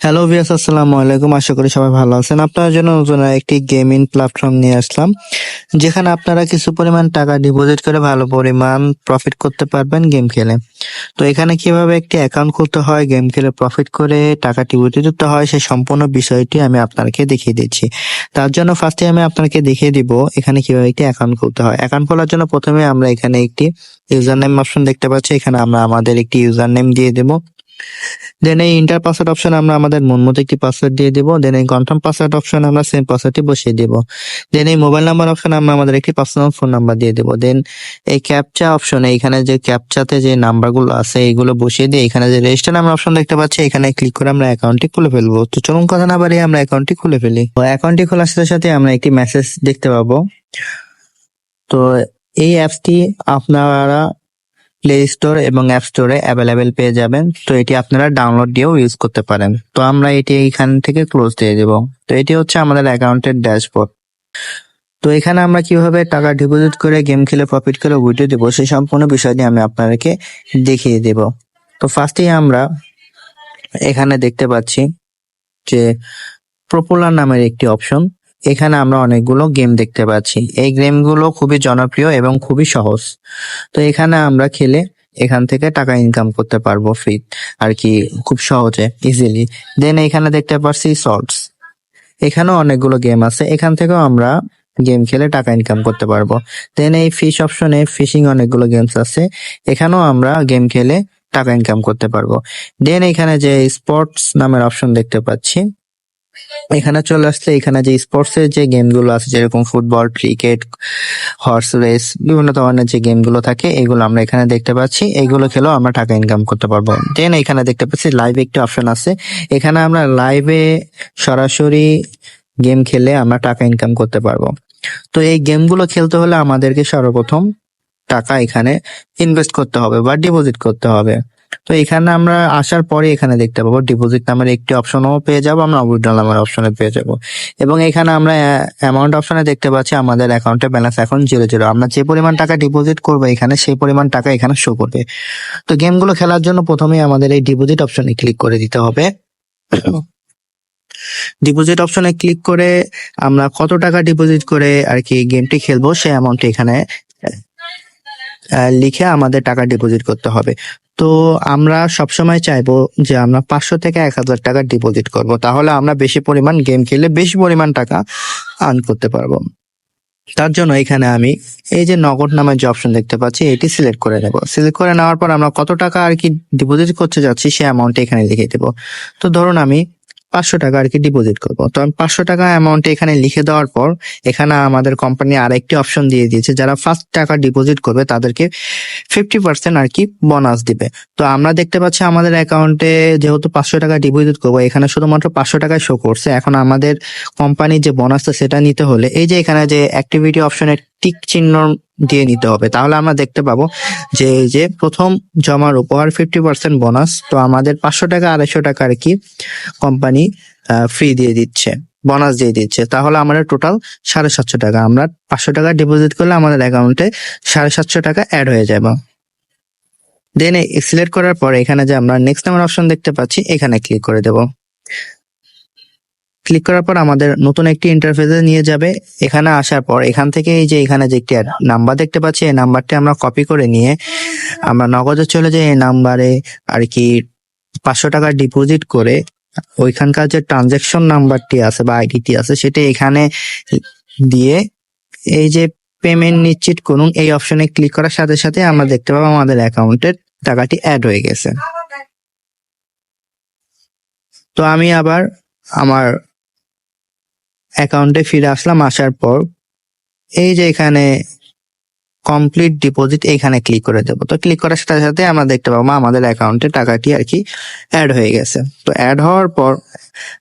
Hello ভিয়াস আসসালামু আলাইকুম। আশা করি সবাই ভালো আছেন। আপনার জন্য নতুন একটি গেমিং প্ল্যাটফর্ম নিয়ে আসলাম, যেখানে আপনারা কিছু পরিমাণ টাকা ডিপোজিট করে ভালো পরিমাণ প্রফিট করতে পারবেন গেম খেলে। তো এখানে কীভাবে একটি অ্যাকাউন্ট খুলতে হয় গেম খেলে প্রফিট করে টাকা ডিপোজিট করতে হয়, সেই সম্পূর্ণ বিষয়টি আমি আপনাকে দেখিয়ে দিচ্ছি। তার জন্য ফার্স্টে আমি আপনাকে দেখিয়ে দিব এখানে কীভাবে একটি অ্যাকাউন্ট খুলতে হয়। অ্যাকাউন্ট খোলার জন্য প্রথমে আমরা এখানে একটি ইউজার নেম অপশন দেখতে পাচ্ছি। এখানে আমরা আমাদের একটি ইউজার নেম দিয়ে দেবো। দেন এই ইন্টার পাসওয়ার্ড অপশন আমরা আমাদের মন মতো একটি পাসওয়ার্ড দিয়ে দিব। দেন এই কনফার্ম পাসওয়ার্ড অপশন আমরা সেম পাসওয়ার্ডটি বসিয়ে দিব। দেন এই মোবাইল নাম্বার অপশন আমরা আমাদের একটি পার্সোনাল ফোন নাম্বার দিয়ে দেব। দেন এই ক্যাপচা অপশন এখানে যে ক্যাপচাতে যে নাম্বারগুলো আছে, এইগুলো বসিয়ে দিয়ে এখানে যে রেজিস্টার নাম্বার অপশন দেখতে পাচ্ছি, এখানে ক্লিক করে আমরা অ্যাকাউন্টটি খুলে ফেলব। তো চলুন কথা না বাড়িয়ে আমরা অ্যাকাউন্টটি খুলে ফেলি। অ্যাকাউন্টটি খোলার সাথে সাথে আমরা একটি মেসেজ দেখতে পাবো। তো এই অ্যাপসটি আপনারা প্লে স্টোর এবং অ্যাপ স্টোরে অ্যাভেলেবেল পেয়ে যাবেন। তো এটি আপনারা ডাউনলোড দিয়েও ইউজ করতে পারেন। তো আমরা এটি এখান থেকে ক্লোজ দিয়ে দেব। তো এটি হচ্ছে আমাদের অ্যাকাউন্টের ড্যাশবোর্ড তো এখানে আমরা কীভাবে টাকা ডিপোজিট করে গেম খেলে প্রফিট করে উইডো দেবো সেই সম্পূর্ণ বিষয়টি আমি আপনাদেরকে দেখিয়ে দেব। তো ফার্স্টেই আমরা এখানে দেখতে পাচ্ছি যে পপুলার নামের একটি অপশন এখানে আমরা অনেকগুলো গেম দেখতে পাচ্ছি। এই গেমগুলো খুবই জনপ্রিয় এবং খুবই সহজ। তো এখানে আমরা খেলে এখান থেকে টাকা ইনকাম করতে পারব ফ্রি আর কি খুব সহজে ইজিলি দেন এখানে দেখতে পাচ্ছি শর্টস এখানেও অনেকগুলো গেম আছে। এখান থেকেও আমরা গেম খেলে টাকা ইনকাম করতে পারব। দেন এই ফিশ অপশনে ফিশিং অনেকগুলো গেমস আছে। এখানেও আমরা গেম খেলে টাকা ইনকাম করতে পারব। দেন এখানে যে স্পোর্টস নামের অপশন দেখতে পাচ্ছি। এখানে চলে আসলে এখানে যে স্পোর্টস এর যে গেমগুলো আছে, যেরকম ফুটবল ক্রিকেট হর্স রেস বিভিন্ন ধরনের যে গেমগুলো থাকে, এগুলো আমরা এখানে দেখতে পাচ্ছি। এগুলো খেলেও আমরা টাকা ইনকাম করতে পারব। দেন এখানে দেখতে পাচ্ছি লাইভ একটি অপশন আছে। এখানে আমরা লাইভে সরাসরি গেম খেলে আমরা টাকা ইনকাম করতে পারব। তো এই গেমগুলো খেলতে হলে আমাদেরকে সর্বপ্রথম টাকা এখানে ইনভেস্ট করতে হবে বা ডিপোজিট করতে হবে। তো এখানে আমরা আসার পরে এখানে দেখতে পাবো ডিপোজিট নামের একটি অপশনও পেয়ে যাব, আমরা উইথড্রল নামের অপশনে পেয়ে যাব। এবং এখানে আমরা অ্যামাউন্ট অপশনে দেখতে পাচ্ছি আমাদের অ্যাকাউন্টে ব্যালেন্স এখন জিরো জিরো আমরা যে পরিমাণ টাকা ডিপোজিট করব এখানে, সেই পরিমাণ টাকা এখানে শো করবে। তো গেমগুলো খেলার জন্য প্রথমেই আমাদের এই ডিপোজিট অপশনে ক্লিক করে দিতে হবে। ডিপোজিট অপশনে ক্লিক করে আমরা কত টাকা ডিপোজিট করে আর কি গেমটি খেলব, সেই অ্যামাউন্ট এখানে লিখে আমাদের টাকা ডিপোজিট করতে হবে। তো আমরা সবসময় চাইব যে আমরা পাঁচশো থেকে এক হাজার টাকা ডিপোজিট করব। তাহলে আমরা বেশি পরিমাণ গেম খেলে বেশি পরিমাণ টাকা আর্ন করতে পারব। তার জন্য এখানে আমি এই যে নগদ নামের যে অপশন দেখতে পাচ্ছি, এটি সিলেক্ট করে নেব। সিলেক্ট করে নেওয়ার পর আমরা কত টাকা আর কি ডিপোজিট করতে যাচ্ছি সে অ্যামাউন্ট এখানে লিখে দেবো। তো ধরুন আমি পাঁচশো টাকা আর কি ডিপোজিট করব। তো আমি পাঁচশো টাকা অ্যামাউন্ট এখানে লিখে দেওয়ার পর, এখানে আমাদের কোম্পানি আরেকটি অপশন দিয়ে দিয়েছে, যারা ফার্স্ট টাকা ডিপোজিট করবে, তাদেরকে ফিফটি পার্সেন্ট আর কি বোনাস দিবে। তো আমরা দেখতে পাচ্ছি আমাদের অ্যাকাউন্টে যেহেতু পাঁচশো টাকা ডিপোজিট করব, এখানে শুধুমাত্র পাঁচশো টাকায় শো করছে। এখন আমাদের কোম্পানির যে বোনাসটা সেটা নিতে হলে, এই যে এখানে যে অ্যাক্টিভিটি অপশনের টিক চিহ্ন দিয়ে নিতে হবে। তাহলে আমরা দেখতে পাবো যে এই যে প্রথম জমার উপর ফিফটি পার্সেন্ট বোনাস তো আমাদের পাঁচশো টাকা, আড়াইশো টাকা আর কি কোম্পানি ফ্রি দিয়ে দিচ্ছে বোনাস দিয়ে দিচ্ছে। তাহলে আমাদের টোটাল সাড়ে সাতশো টাকা। আমরা পাঁচশো টাকা ডিপোজিট করলে আমাদের অ্যাকাউন্টে সাড়ে সাতশো টাকা অ্যাড হয়ে যাবে। দেন সিলেক্ট করার পর এখানে যে আমরা নেক্সট নাম্বার অপশন দেখতে পাচ্ছি, এখানে ক্লিক করে দেব। ক্লিক করার পর আমাদের নতুন একটি ইন্টারফেসে নিয়ে যাবে। এখানে আসার পর এখান থেকে এই যে এখানে যে একটি নাম্বার দেখতে পাচ্ছি, এই নাম্বারটি আমরা কপি করে নিয়ে আমরা নগদে চলে যাই এই নাম্বারে আর কি পাঁচশো টাকা ডিপোজিট করে ওইখানকার যে ট্রানজেকশন নাম্বারটি আছে বা আইডিটি আছে, সেটা এখানে দিয়ে এই যে পেমেন্ট নিশ্চিত করুন, এই অপশনে ক্লিক করার সাথে সাথে আমরা দেখতে পাবো আমাদের অ্যাকাউন্টের টাকাটি অ্যাড হয়ে গেছে। তো আমি আবার আমার অ্যাকাউন্টে ফিরে আসলাম, আসার পর এই যে এখানে কমপ্লিট ডিপোজিট এখানে ক্লিক করে দেবো। তো ক্লিক করার সাথে সাথে আমরা দেখতে পাবো আমাদের অ্যাকাউন্টে টাকাটি আর কি অ্যাড হয়ে গেছে। তো অ্যাড হওয়ার পর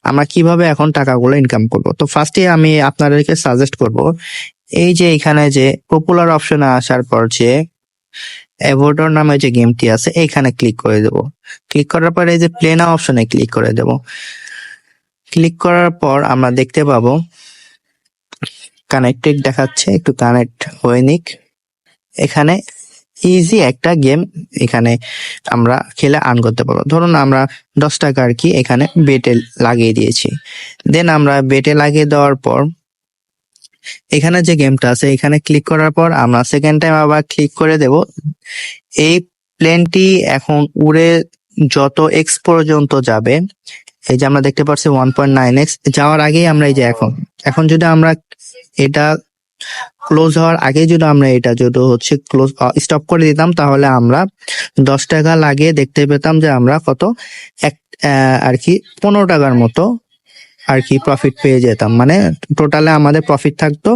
আমরা কীভাবে এখন টাকাগুলো ইনকাম করব? তো ফার্স্টে আমি আপনাদেরকে সাজেস্ট করব, এই যে এখানে যে পপুলার অপশনে আসার পর যে অ্যাভোডর নামে যে গেমটি আছে, এখানে ক্লিক করে দেব। ক্লিক করার পর এই যে প্লেনা অপশনে ক্লিক করে দেব। ক্লিক করার পর আমরা দেখতে পাবো কানেক্টেড দেখাচ্ছে, একটু কানেক্ট হয়ে নিক। এখানে ইজি একটা গেম এখানে আমরা খেলে আর্ন করতে পারব। ধরুন আমরা দশ টাকা আর কি এখানে বেটে লাগিয়ে দিয়েছি। দেন আমরা বেটে লাগিয়ে দেওয়ার পর, এখানে যে গেমটা আছে, এখানে ক্লিক করার পর আমরা সেকেন্ড টাইম আবার ক্লিক করে দেব। এই প্লেনটি এখন উড়ে যত এক্স পর্যন্ত যাবে এই যে আমরা দেখতে পাচ্ছি ওয়ান পয়েন্ট নাইন এক্স যাওয়ার আগেই আমরা এই যে এখন। এখন যদি আমরা এটা ক্লোজ হওয়ার আগে যদি আমরা এটা যদি হচ্ছে ক্লোজ স্টপ করে দিতাম, তাহলে আমরা দশ টাকা লাগিয়ে দেখতে পেতাম যে আমরা কত এক আর কি পনেরো টাকার মতো আর কি প্রফিট পেয়ে যেতাম। মানে টোটালে আমাদের প্রফিট থাকতো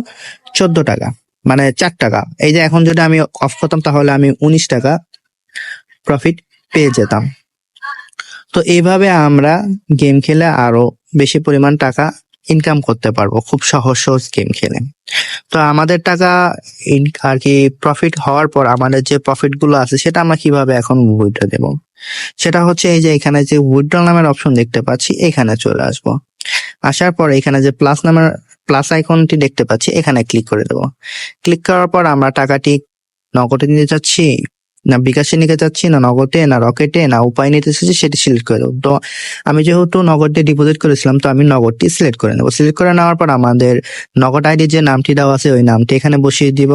চোদ্দ টাকা মানে চার টাকা। এই যে এখন যদি আমি অফ করতাম, তাহলে আমি উনিশ টাকা প্রফিট পেয়ে যেতাম। তো এইভাবে আমরা গেম খেলে আরও বেশি পরিমাণ টাকা ইনকাম করতে পারব, খুব সহজ সহজ গেম খেলে। তো আমাদের টাকা আর কি প্রফিট হওয়ার পর আমাদের যে প্রফিটগুলো আছে, সেটা আমরা কীভাবে এখন উইথড্র দেব? সেটা হচ্ছে এই যে এখানে যে উইথড্র নামের অপশন দেখতে পাচ্ছি, এখানে চলে আসব। আসার পর এখানে যে প্লাস নামের প্লাস আইকনটি দেখতে পাচ্ছি, এখানে ক্লিক করে দেবো। ক্লিক করার পর আমরা টাকাটি নগদে নিতে চাচ্ছি না বিকাশে নিকে চাচ্ছি, না নগদে, না রকেটে, না উপায় নিতে এসেছি সেটি সিলেক্ট করে দেবো। তো আমি যেহেতু নগদে ডিপোজিট করেছিলাম, তো আমি নগদটি সিলেক্ট করে নেব। সিলেক্ট করে নেওয়ার পর আমাদের নগদ আইডি যে নামটি দেওয়া আছে, ওই নামটি এখানে বসিয়ে দিব।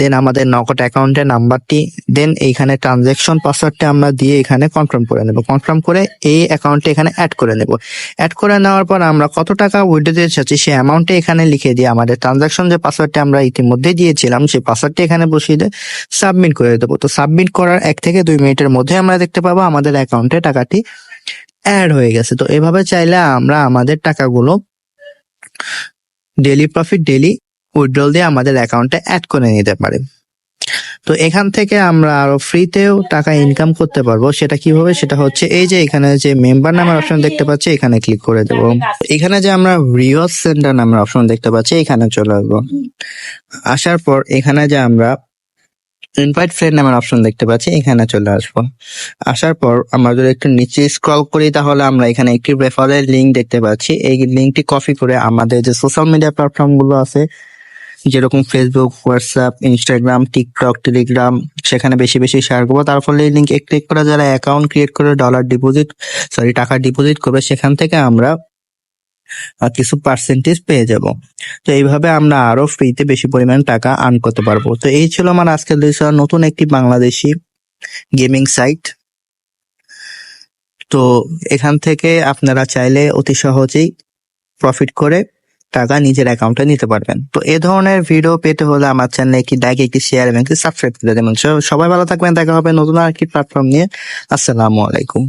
দেন আমাদের নগদ অ্যাকাউন্টের নাম্বারটি দেন এইখানে ট্রানজ্যাকশন পাসওয়ার্ডটা আমরা দিয়ে এখানে কনফার্ম করে নেব। কনফার্ম করে এই অ্যাকাউন্টে এখানে অ্যাড করে নেব। অ্যাড করে নেওয়ার পর আমরা কত টাকা উইথড্র দিতে চাচ্ছি সেই অ্যামাউন্টে এখানে লিখে দিয়ে আমাদের ট্রানজ্যাকশন যে পাসওয়ার্ডটা আমরা ইতিমধ্যে দিয়েছিলাম, সেই পাসওয়ার্ডটা এখানে বসিয়ে দিয়ে সাবমিট করে দেবো। তো সাবমিট করার এক থেকে দুই মিনিটের মধ্যে আমরা দেখতে পাবো আমাদের অ্যাকাউন্টে টাকাটি অ্যাড হয়ে গেছে। তো এভাবে চাইলে আমরা আমাদের টাকাগুলো ডেলি প্রফিট ডেলি উইথড্রল দিয়ে আমাদের অ্যাকাউন্টে অ্যাড করে নিতে পারি। তো এখান থেকে আমরা আরও ফ্রিতেও টাকা ইনকাম করতে পারব। সেটা কীভাবে? সেটা হচ্ছে এই যে এখানে যে মেম্বার নামের অপশন দেখতে পাচ্ছি, এখানে ক্লিক করে দেবো। এখানে যে আমরা রিওয়ার্ড সেন্টার নামের অপশন দেখতে পাচ্ছি, এখানে চলে আসব। আসার পর এখানে যে আমরা ইনভাইট ফ্রেন্ড নামের অপশন দেখতে পাচ্ছি, এখানে চলে আসব। আসার পর আমরা যদি একটু নিচে স্ক্রল করি, তাহলে আমরা এখানে একটি রেফারেল লিঙ্ক দেখতে পাচ্ছি। এই লিঙ্কটি কপি করে আমাদের যে সোশ্যাল মিডিয়া প্ল্যাটফর্মগুলো আছে যেরকম Facebook WhatsApp Instagram TikTok Telegram সেখানে বেশি বেশি শেয়ার করব। তার ফলে এই লিঙ্ক ক্লিক করে যারা অ্যাকাউন্ট ক্রিয়েট করে ডলার ডিপোজিট সরি টাকা ডিপোজিট করবে, সেখান থেকে আমরা কিছু পার্সেন্টেজ পেয়ে যাব। তো এইভাবে আমরা আরও ফ্রিতে বেশি পরিমাণ টাকা আর্ন করতে পারব। তো এই ছিল আমার আজকের দেশের নতুন একটি বাংলাদেশি গেমিং সাইট তো এখান থেকে আপনারা চাইলে অতি সহজেই প্রফিট করে টাকা নিজের অ্যাকাউন্টে নিতে পারবেন। তো এ ধরনের ভিডিও পেতে হলে আমার চ্যানেলে একটি লাইক একটি শেয়ার এবং একটি সাবস্ক্রাইব করে দেবেন। সবাই ভালো থাকবেন, দেখা হবে নতুন আর কি প্ল্যাটফর্ম নিয়ে। আসসালামু আলাইকুম।